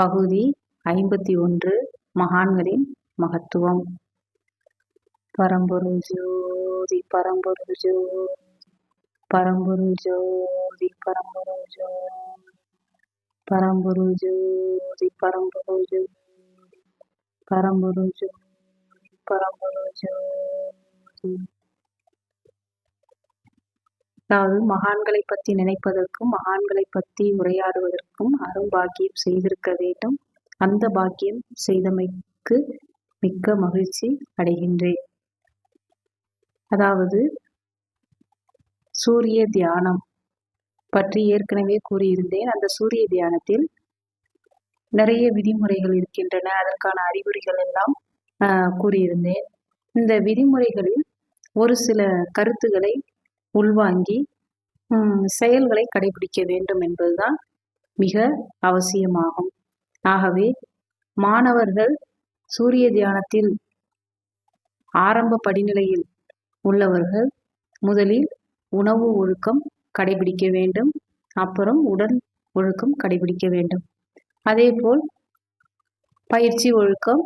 பகுதி ஐம்பத்தி ஒன்று மகான்களின் மகத்துவம். பரம்பொருள் ஜோதி பரம்பொருள் ஜோதி பரம்பொருள் ஜோதி பரம்பொருள் ஜோதி பரம்பொருள் ஜோதி பரம்பொருள் ஜோதி பரம்பொருள் ஜோதி பரம்பொருள் ஜோதி. அதாவது மகான்களை பற்றி நினைப்பதற்கும் மகான்களை பற்றி உரையாடுவதற்கும் அரும்பாக்கியம் செய்திருக்க வேண்டும். அந்த பாக்கியம் செய்தமைக்கு மிக்க மகிழ்ச்சி அடைகின்றேன். அதாவது சூரிய தியானம் பற்றி ஏற்கனவே கூறியிருந்தேன். அந்த சூரிய தியானத்தில் நிறைய விதிமுறைகள் இருக்கின்றன. அதற்கான அறிகுறிகள் எல்லாம் கூறியிருந்தேன். இந்த விதிமுறைகளில் ஒரு சில கருத்துக்களை உள்வாங்கி செயல்களை கடைபிடிக்க வேண்டும் என்பதுதான் மிக அவசியமாகும். ஆகவே மாணவர்கள் சூரிய தியானத்தில் ஆரம்ப படிநிலையில் உள்ளவர்கள் முதலில் உணவு ஒழுக்கம் கடைபிடிக்க வேண்டும் அப்புறம் உடல் ஒழுக்கம் கடைபிடிக்க வேண்டும். அதேபோல் பயிற்சி ஒழுக்கம்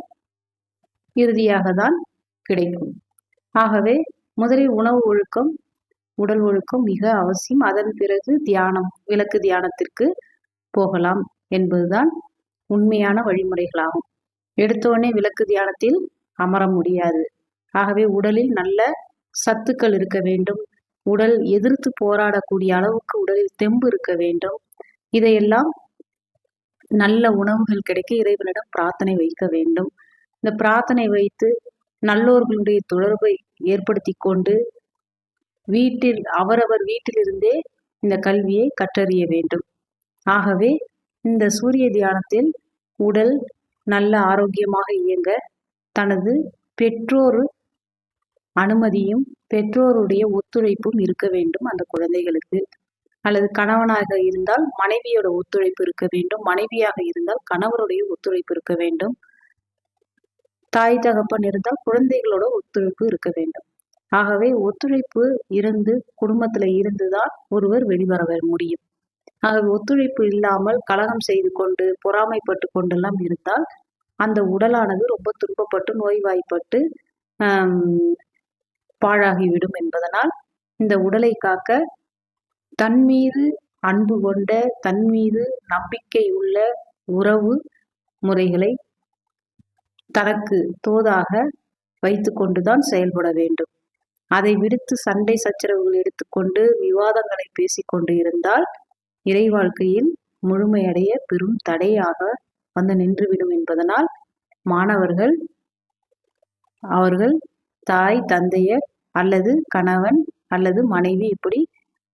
இறுதியாக தான் கிடைக்கும். ஆகவே முதலில் உணவு ஒழுக்கம் உடல் ஒழுக்கம் மிக அவசியம். அதன் பிறகு தியானம் விளக்கு தியானத்திற்கு போகலாம் என்பதுதான் உண்மையான வழிமுறைகளாகும். எடுத்தோடனே விளக்கு தியானத்தில் அமர முடியாது. ஆகவே உடலில் நல்ல சத்துக்கள் இருக்க வேண்டும். உடல் எதிர்த்து போராடக்கூடிய அளவுக்கு உடலில் தெம்பு இருக்க வேண்டும். இதையெல்லாம் நல்ல உணவுகள் கிடைக்க இறைவனிடம் பிரார்த்தனை வைக்க வேண்டும். இந்த பிரார்த்தனை வைத்து நல்லோர்களுடைய தொடர்பை ஏற்படுத்தி கொண்டு வீட்டில் அவரவர் வீட்டிலிருந்தே இந்த கல்வியை கற்றறிய வேண்டும். ஆகவே இந்த சூரிய தியானத்தில் உடல் நல்ல ஆரோக்கியமாக இயங்க தனது பெற்றோர் அனுமதியும் பெற்றோருடைய ஒத்துழைப்பும் இருக்க வேண்டும் அந்த குழந்தைகளுக்கு. அல்லது கணவனாக இருந்தால் மனைவியோட ஒத்துழைப்பு இருக்க வேண்டும் மனைவியாக இருந்தால் கணவருடைய ஒத்துழைப்பு இருக்க வேண்டும். தாய் தகப்பன் இருந்தால் குழந்தைகளோட ஒத்துழைப்பு இருக்க வேண்டும். ஆகவே ஒத்துழைப்பு இருந்து குடும்பத்துல இருந்துதான் ஒருவர் வெளிவர முடியும். ஆகவே ஒத்துழைப்பு இல்லாமல் கலகம் செய்து கொண்டு பொறாமைப்பட்டு கொண்டெல்லாம் இருந்தால் அந்த உடலானது ரொம்ப துன்பப்பட்டு நோய்வாய்ப்பட்டு பாழாகிவிடும் என்பதனால் இந்த உடலை காக்க தன் மீது அன்பு கொண்ட தன் மீது நம்பிக்கை உள்ள உறவு முறைகளை தனக்கு தோதாக வைத்து கொண்டுதான் செயல்பட வேண்டும். அதை விடுத்து சண்டை சச்சரவுகள் எடுத்துக்கொண்டு விவாதங்களை பேசிக்கொண்டு இருந்தால் இறை வாழ்க்கையில் முழுமையடைய பெரும் தடையாக வந்து நின்றுவிடும் என்பதனால் மாணவர்கள் அவர்கள் தாய் தந்தையர் அல்லது கணவன் அல்லது மனைவி இப்படி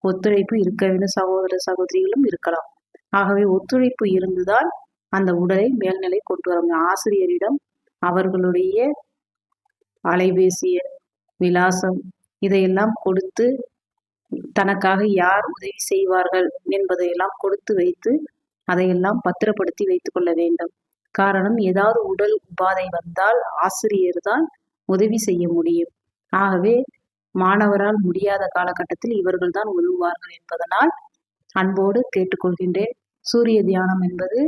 ஒத்துழைப்பு இருக்க வேண்டும். சகோதர சகோதரிகளும் இருக்கலாம். ஆகவே ஒத்துழைப்பு இருந்துதான் அந்த உடலை மேல்நிலை கொண்டு வர ஆசிரியரிடம் அவர்களுடைய அலைபேசிய விலாசம் இதையெல்லாம் கொடுத்து தனக்காக யார் உதவி செய்வார்கள் என்பதையெல்லாம் கொடுத்து வைத்து அதையெல்லாம் பத்திரப்படுத்தி வைத்துக் கொள்ள வேண்டும். காரணம் ஏதாவது உடல் உபாதை வந்தால் ஆசிரியர் தான் உதவி செய்ய முடியும். ஆகவே மாணவரால் முடியாத காலகட்டத்தில் இவர்கள் தான் உதவுவார்கள் என்பதனால் அன்போடு கேட்டுக்கொள்கின்றேன் சூரிய தியானம் என்பது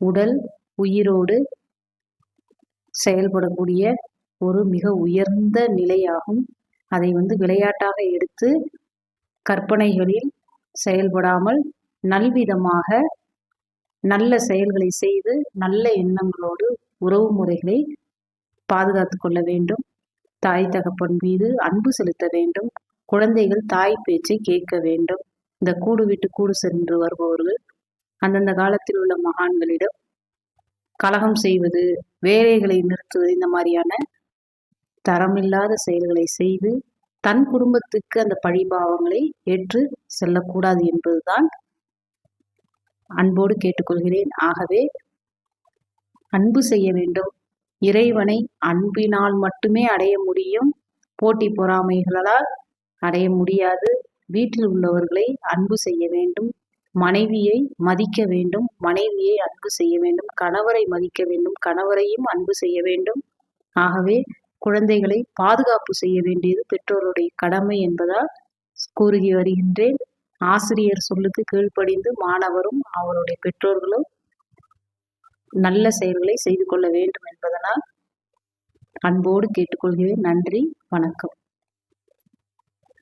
உடல் உயிரோடு செயல்படக்கூடிய ஒரு மிக உயர்ந்த நிலையாகும். அதை வந்து விளையாட்டாக எடுத்து கற்பனைகளில் செயல்படாமல் நல்விதமாக நல்ல செயல்களை செய்து நல்ல எண்ணங்களோடு உறவு முறைகளை பாதுகாத்து கொள்ள வேண்டும். தாய் தகப்பன் மீது அன்பு செலுத்த வேண்டும். குழந்தைகள் தாய் பேச்சை கேட்க வேண்டும். இந்த கூடு விட்டு கூடு சென்று வருபவர்கள் அந்தந்த காலத்தில் உள்ள மகான்களிடம் கலகம் செய்வது வேலைகளை நிறுத்துவது இந்த மாதிரியான தரமில்லாத செயல்களை செய்து தன் குடும்பத்துக்கு அந்த பழிபாவங்களை ஏற்று செல்லக்கூடாது என்பதுதான் அன்போடு கேட்டுக்கொள்கிறேன். ஆகவே அன்பு செய்ய வேண்டும். இறைவனை அன்பினால் மட்டுமே அடைய முடியும். போட்டி பொறாமைகளால் அடைய முடியாது. வீட்டில் உள்ளவர்களை அன்பு செய்ய வேண்டும். மனைவியை மதிக்க வேண்டும். மனைவியை அன்பு செய்ய வேண்டும். கணவரை மதிக்க வேண்டும். கணவரையும் அன்பு செய்ய வேண்டும். ஆகவே குழந்தைகளை பாதுகாப்பு செய்ய வேண்டியது பெற்றோருடைய கடமை என்பதால் கூறுகி வருகின்றேன். ஆசிரியர் சொல்லுக்கு கீழ்ப்படிந்து மாணவரும் அவருடைய பெற்றோர்களும் நல்ல செயல்களை செய்து கொள்ள வேண்டும் என்பதனால் அன்போடு கேட்டுக்கொள்கிறேன். நன்றி வணக்கம்.